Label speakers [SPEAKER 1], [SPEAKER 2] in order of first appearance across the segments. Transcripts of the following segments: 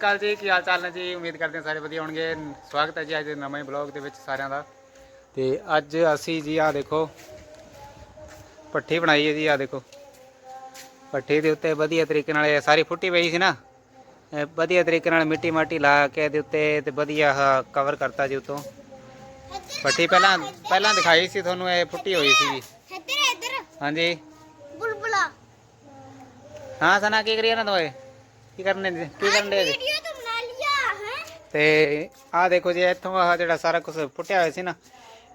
[SPEAKER 1] ਅਕਾਲ ਜੀ ਕੀ ਹਾਲ ਚਾਲ ਨੇ ਜੀ? ਉਮੀਦ ਕਰਦੇ ਹਾਂ ਸਾਰੇ ਵਧੀਆ ਹੋਣਗੇ। ਸਵਾਗਤ ਹੈ ਜੀ ਅੱਜ ਦੇ ਨਵੇਂ ਬਲੌਗ ਦੇ ਵਿੱਚ ਸਾਰਿਆਂ ਦਾ। ਤੇ ਅੱਜ ਅਸੀਂ ਜੀ ਆ ਦੇਖੋ ਪੱਠੀ ਬਣਾਈ ਹੈ ਜੀ ਆ ਦੇਖੋ। ਪੱਠੀ ਦੇ ਉੱਤੇ ਵਧੀਆ ਤਰੀਕੇ ਨਾਲ ਇਹ ਸਾਰੀ ਫੁੱਟੀ ਪਈ ਸੀ ਨਾ। ਇਹ ਵਧੀਆ ਤਰੀਕੇ ਨਾਲ ਮਿੱਟੀ ਮਾਟੀ ਲਾ ਕੇ ਇਹਦੇ ਉੱਤੇ ਤੇ ਵਧੀਆ ਕਵਰ ਕਰਤਾ ਜੀ ਉਤੋਂ। ਪੱਠੀ ਪਹਿਲਾਂ ਪਹਿਲਾਂ ਦਿਖਾਈ ਸੀ ਤੁਹਾਨੂੰ ਇਹ ਫੁੱਟੀ ਹੋਈ ਸੀ। ਜੀ
[SPEAKER 2] ਇੱਧਰ ਇੱਧਰ।
[SPEAKER 1] ਹਾਂਜੀ।
[SPEAKER 2] ਬੁਲਬੁਲਾ।
[SPEAKER 1] ਹਾਂ ਸਨਾ ਕੀ ਕਰੀਏ ਨਾ ਦੋਏ ਕੀ ਕਰਨੇ ਕੀ ਕਰਨ
[SPEAKER 2] ਵੀਡੀਓ ਤੋਂ ਬਣਾ ਲਿਆ ਹੈ?
[SPEAKER 1] ਤੇ ਆਹ ਦੇਖੋ ਜੀ ਇੱਥੋਂ ਆਹ ਜਿਹੜਾ ਸਾਰਾ ਕੁਝ ਪੁੱਟਿਆ ਹੋਇਆ ਸੀ ਨਾ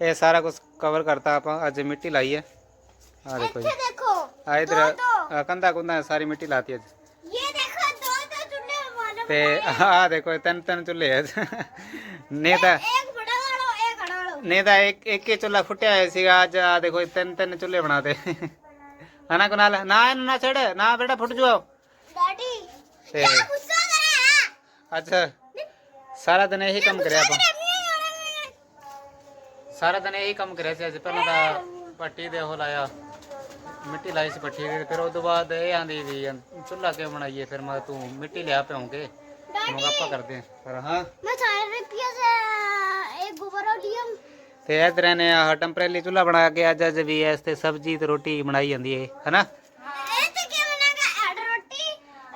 [SPEAKER 1] ਇਹ ਸਾਰਾ ਕੁਝ ਕਵਰ ਕਰਤਾ ਆਪਾਂ ਅੱਜ ਮਿੱਟੀ ਲਾਈ ਹੈ। ਆਹ ਦੇਖੋ ਜੀ।
[SPEAKER 2] ਦੇਖੋ
[SPEAKER 1] ਆ ਇਧਰ ਕੰਦਾ ਕੁੰਦਾ ਸਾਰੀ ਮਿੱਟੀ ਲਾਤੀ ਅੱਜ।
[SPEAKER 2] ਇਹ ਦੇਖੋ ਦੋ ਦੋ ਚੁੱਲ੍ਹੇ ਵਾਲੇ
[SPEAKER 1] ਤੇ ਆਹ ਦੇਖੋ ਤਿੰਨ ਤਿੰਨ ਚੁੱਲ੍ਹੇ ਹੈ ਨਹੀਂ ਤਾਂ
[SPEAKER 2] ਇੱਕ ਬੜਾ ਵਾਲੋ ਇੱਕ ਖੜਾ ਵਾਲੋ
[SPEAKER 1] ਨਹੀਂ ਤਾਂ ਇੱਕ ਇੱਕ ਹੀ ਚੁੱਲ੍ਹਾ ਫੁੱਟਿਆ ਹੋਇਆ ਸੀਗਾ ਅੱਜ ਆਹ ਦੇਖੋ ਤਿੰਨ ਤਿੰਨ ਚੁੱਲ੍ਹੇ ਬਣਾਤੇ। ਹਨਾ ਕੁਨਾਲ? ਨਾ ਇਹਨੂੰ ਨਾ ਛੱਡ ਨਾ ਬੇਟਾ ਫੁੱਟ ਜਾਓ ਤੇ ਅੱਛਾ ਸਾਰਾ ਦਿਨ ਇਹੀ ਕੰਮ ਕਰਿਆ ਆਪਾਂ। ਸਾਰਾ ਦਿਨ ਇਹੀ ਕੰਮ ਕਰਿਆ ਸੀ ਅੱਜ ਪਹਿਲਾਂ ਤਾਂ ਪੱਟੀ ਦੇ ਉਹ ਲਾਇਆ। ਮਿੱਟੀ ਲਾਈ ਸੀ ਪੱਟੀ ਦੇ ਫਿਰ ਉਦੋਂ ਬਾਅਦ ਇਹ ਆਂਦੀ ਵੀ ਚੁੱਲ੍ਹਾ ਕਿਉਂ ਬਣਾਈਏ ਫਿਰ ਮੈਂ ਤੂੰ ਮਿੱਟੀ ਲਿਆ ਪਿਉਂਗੇ ਹੁਣ ਆਪਾਂ ਕਰਦੇ ਪਰ ਹਾਂ।
[SPEAKER 2] ਮੈਂ ਸਾਰੇ ਰੁਪਈਆ ਸੇ ਇੱਕ ਗੋਬਰ ਆਡੀਅਮ
[SPEAKER 1] ਤੇ ਇਧਰ ਨੇ ਆਹ ਟੈਂਪਰੇਰੀ ਚੁੱਲ੍ਹਾ ਬਣਾ ਕੇ ਅੱਜ ਅੱਜ ਵੀ ਇਸ ਤੇ ਸਬਜ਼ੀ ਤੇ ਰੋਟੀ ਬਣਾਈ ਜਾਂਦੀ ਹੈ ਹੈਨਾ?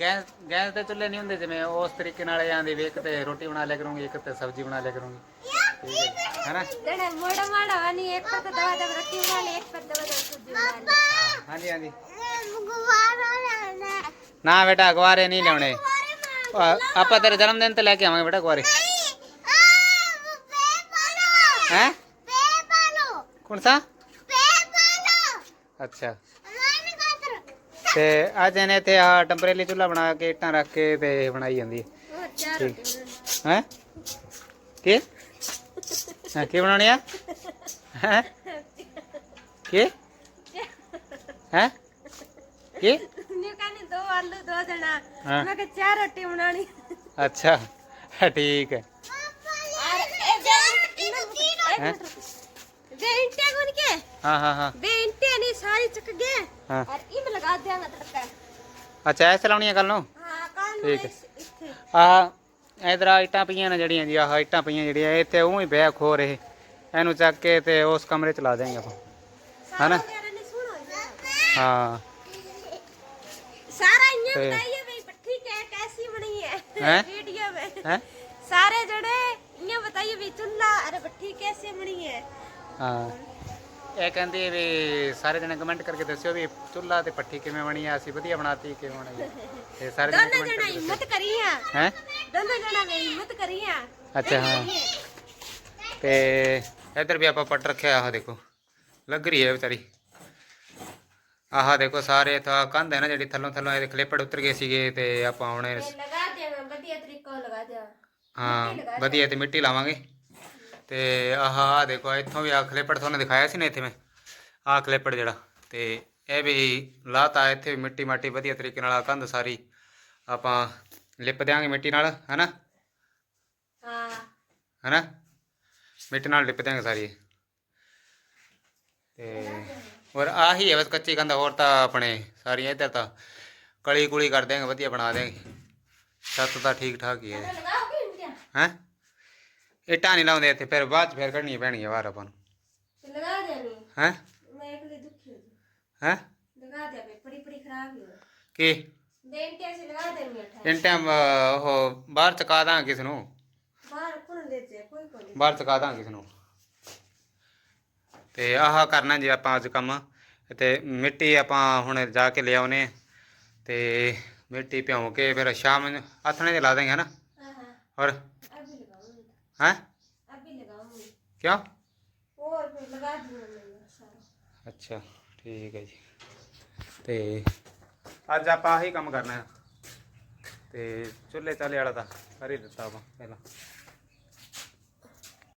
[SPEAKER 1] ਗੈਸ ਗੈਸ ਦੇ ਚੁੱਲ੍ਹੇ ਨਹੀਂ ਹੁੰਦੇ ਜਿਵੇਂ ਉਸ ਤਰੀਕੇ ਨਾਲ ਜਾਂਦੇ ਵੇਖ ਤੇ ਰੋਟੀ ਬਣਾ ਲਿਆ ਕਰੂੰਗੀ ਇੱਕ ਤੇ ਸਬਜ਼ੀ ਬਣਾ ਲਿਆ ਕਰੂੰਗੀ। ਨਾ ਬੇਟਾ ਅਗਵਾਰੇ ਨਹੀਂ ਲਿਆਉਣੇ। ਆਪਾਂ ਤੇਰੇ ਜਨਮ ਦਿਨ ਤੇ ਲੈ ਕੇ ਆਵਾਂਗੇ ਬੇਟਾ
[SPEAKER 2] ਅਗਵਾਰੇ
[SPEAKER 1] ਹੈ? ਕੌਣ ਸਾ? ਅੱਛਾ। ਤੇ ਅੱਜ ਇਹਨੇ ਤੇ ਆ ਟੈਂਪਰੇਰੀ ਚੁੱਲ੍ਹਾ ਬਣਾ ਕੇ ਇੱਟਾਂ ਰੱਖ ਕੇ ਤੇ ਬਣਾਈ ਜਾਂਦੀ ਹੈ। ਠੀਕ। ਹੈ? ਕੀ? ਹਾਂ ਕੀ ਬਣਾਉਣੀ ਆ? ਹੈ? ਕੀ? ਹੈ? ਕੀ?
[SPEAKER 3] ਨੇ ਕਹਿੰਦੇ ਦੋ ਆਲੂ ਦੋ
[SPEAKER 1] ਦੇਣਾ
[SPEAKER 3] ਮੈਂ ਕਿ ਚਾਰ ਰੋਟੀ ਬਣਾਣੀ
[SPEAKER 1] ਅੱਛਾ ਠੀਕ ਹੈ। ਹਾਂ ਹਾਂ ਹਾਂ।
[SPEAKER 3] नहीं सारी चक गए
[SPEAKER 1] ਹਾਂ
[SPEAKER 3] और इम लगा देंगे तड़का
[SPEAKER 1] ਅੱਛਾ ਐ ਚਲਾਉਣੀ ਆ ਕੱਲ ਨੂੰ
[SPEAKER 3] हां काल में
[SPEAKER 1] ठीक है।
[SPEAKER 3] इस- इथे
[SPEAKER 1] ਆਹ ਇਧਰ ਆ ਇੱਟਾਂ ਪਈਆਂ ਨੇ ਜਿਹੜੀਆਂ ਜੀ ਆਹ ਇੱਟਾਂ ਪਈਆਂ ਜਿਹੜੀਆਂ ਇਹ ਤੇ ਉਹ ਹੀ ਬਹਿ ਖੋ ਰਹੇ ਇਹਨੂੰ ਚੱਕ ਕੇ ਤੇ ਉਸ ਕਮਰੇ ਚ ਲਾ ਦੇਂਗੇ ਆਪਾਂ है ना?
[SPEAKER 3] वगैरह नहीं सुनो
[SPEAKER 1] ਹਾਂ
[SPEAKER 3] सारा इन्हें
[SPEAKER 1] ते-
[SPEAKER 3] बताइए भाई पट्टी क्या कैसी बनी है
[SPEAKER 1] हैं?
[SPEAKER 3] वीडियो में
[SPEAKER 1] ਹੈ
[SPEAKER 3] सारे जड़े इन्हें बताइए भाई चूल्हा अरे भट्टी कैसे बनी है
[SPEAKER 1] ਹਾਂ ਇਹ ਕਹਿੰਦੀ ਵੀ ਸਾਰੇ ਜਣੇ ਕਮੈਂਟ ਕਰਕੇ ਦੱਸਿਓ ਵੀ ਚੁੱਲ੍ਹਾ ਤੇ ਪੱਠੀ ਕਿਵੇਂ ਬਣੀ ਆ ਅਸੀਂ ਵਧੀਆ ਬਣਾਤੀ ਕਿਵੇਂ ਬਣਾਈ ਤੇ ਸਾਰੇ ਜਣੇ
[SPEAKER 3] ਦੋਨਾਂ
[SPEAKER 1] ਕਮੈਂਟ
[SPEAKER 3] ਜਣਾ
[SPEAKER 1] ਕਰਕੇ
[SPEAKER 3] ਹਿੰਮਤ ਕਰੀ ਆ
[SPEAKER 1] ਹੈ?
[SPEAKER 3] ਦੋਨਾਂ ਜਣਾ ਨੇ ਹਿੰਮਤ ਕਰੀ ਆ
[SPEAKER 1] ਅੱਛਾ ਹਾਂ। ਤੇ ਇਧਰ ਵੀ ਆਪਾਂ ਪੱਟ ਰੱਖਿਆ ਆਹ ਦੇਖੋ। ਲੱਗ ਰਹੀ ਹੈ ਵਿਚਾਰੀ। ਆਹ ਦੇਖੋ ਸਾਰੇ ਤਾਂ ਕੰਧ ਹੈ ਨਾ ਜਿਹੜੀ ਥੱਲੋਂ ਥੱਲੋਂ ਇਹਦੇ ਖਲੇਪੜ ਉਤਰ ਗਏ ਸੀਗੇ ਤੇ ਆਪਾਂ ਹੁਣ
[SPEAKER 3] ਲਗਾ ਦੇਣਾ ਵਧੀਆ ਤਰੀਕਾ ਲਗਾ ਦੇਣਾ
[SPEAKER 1] ਹਾਂ ਵਧੀਆ ਤੇ ਮਿੱਟੀ ਲਾਵਾਂਗੇ। ਤੇ ਆਹ ਆਹ ਦੇਖੋ ਇੱਥੋਂ ਵੀ ਆ ਖਲੇਪੜ ਤੁਹਾਨੂੰ ਦਿਖਾਇਆ ਸੀ ਨਾ ਇੱਥੇ ਮੈਂ? ਆ ਖਲੇਪੜ ਜਿਹੜਾ ਤੇ ਇਹ ਵੀ ਲਾਤਾ ਇੱਥੇ ਵੀ ਮਿੱਟੀ ਮਾਟੀ ਵਧੀਆ ਤਰੀਕੇ ਨਾਲ ਆ ਕੰਧ ਸਾਰੀ ਆਪਾਂ ਲਿਪ ਦਿਆਂਗੇ ਮਿੱਟੀ ਨਾਲ ਹੈਨਾ?
[SPEAKER 3] ਹਾਂ।
[SPEAKER 1] ਹੈਨਾ? ਮਿੱਟੀ ਨਾਲ ਲਿਪ ਦਿਆਂਗੇ ਸਾਰੀ। ਤੇ ਹੋਰ ਆਹੀ ਹੈ ਬਸ ਕੱਚੀ ਕੰਧ ਹੋਰ ਤਾਂ ਆਪਣੇ ਸਾਰੀਆਂ ਇੱਧਰ ਤਾਂ ਕਲੀ ਕੁਲੀ ਕਰ ਦਿਆਂਗੇ ਵਧੀਆ ਬਣਾ ਦਿਆਂਗੇ। ਛੱਤ ਤਾਂ ਠੀਕ ਠਾਕ ਹੀ। ਹੈ ਹੈ? ਇੱਟਾਂ ਨਹੀਂ ਲਾਉਂਦੇ ਇੱਥੇ ਫਿਰ ਬਾਅਦ ਚ ਫਿਰ ਕੱਢਣੀ ਪੈਣੀ ਹੈ ਵਾਰ ਆਪਾਂ ਨੂੰ।
[SPEAKER 3] ਤੇ ਲਗਾ
[SPEAKER 1] ਦੇ
[SPEAKER 3] ਨੂੰ ਹੈ? ਮੈਂ ਇਕਲੇ ਦੁਖੀ ਹੋ
[SPEAKER 1] ਹੈ?
[SPEAKER 3] ਲਗਾ ਦੇ ਬੇ ਪੜੀ ਪੜੀ ਖਰਾਬ ਹੋ
[SPEAKER 1] ਕੀ?
[SPEAKER 3] ਦੇਨ ਕੇ ਲਗਾ ਦੇ ਨੂੰ
[SPEAKER 1] ਇਨ ਟਾਈਮ ਉਹ ਬਾਹਰ ਚਕਾ ਦਾਂ ਕਿਸ ਨੂੰ।
[SPEAKER 3] ਬਾਹਰ ਕੋਣ ਦੇ ਕੋਈ ਕੋਈ
[SPEAKER 1] ਬਾਹਰ ਚਕਾ ਦਾਂ ਕਿਸ ਨੂੰ। ਤੇ ਆਹ ਕਰਨਾ ਜੇ ਆਪਾਂ ਅੱਜ ਕੰਮ ਤੇ ਮਿੱਟੀ ਆਪਾਂ ਹੁਣ ਜਾ ਕੇ ਲਿਆਉਨੇ ਤੇ ਮਿੱਟੀ ਭਿਉਂ ਕੇ ਫਿਰ ਸ਼ਾਮ ਨੂੰ ਆਥਣੇ ਤੇ ਲਾ ਦਾਂਗੇ ਹਨਾ
[SPEAKER 3] ਹਾਂ ਹਾਂ।
[SPEAKER 1] ਔਰ
[SPEAKER 3] अभी लगाऊंगी
[SPEAKER 1] ਹੈਂ
[SPEAKER 3] अभी लगाऊंगी
[SPEAKER 1] ਕਿਉਂ
[SPEAKER 3] और फिर लगा दूंगा मैं सारा
[SPEAKER 1] ਅੱਛਾ ਠੀਕ ਹੈ ਜੀ ਤੇ ਅੱਜ ਆਪਾਂ ਆਹੀ ਕੰਮ ਕਰਨਾ ਹੈ ਤੇ ਚੁੱਲ੍ਹੇ ਚਾਲੇ ਵਾਲਾ ਤਾਂ ਕਰ ਹੀ ਦਿੱਤਾ ਆਪਾਂ ਪਹਿਲਾਂ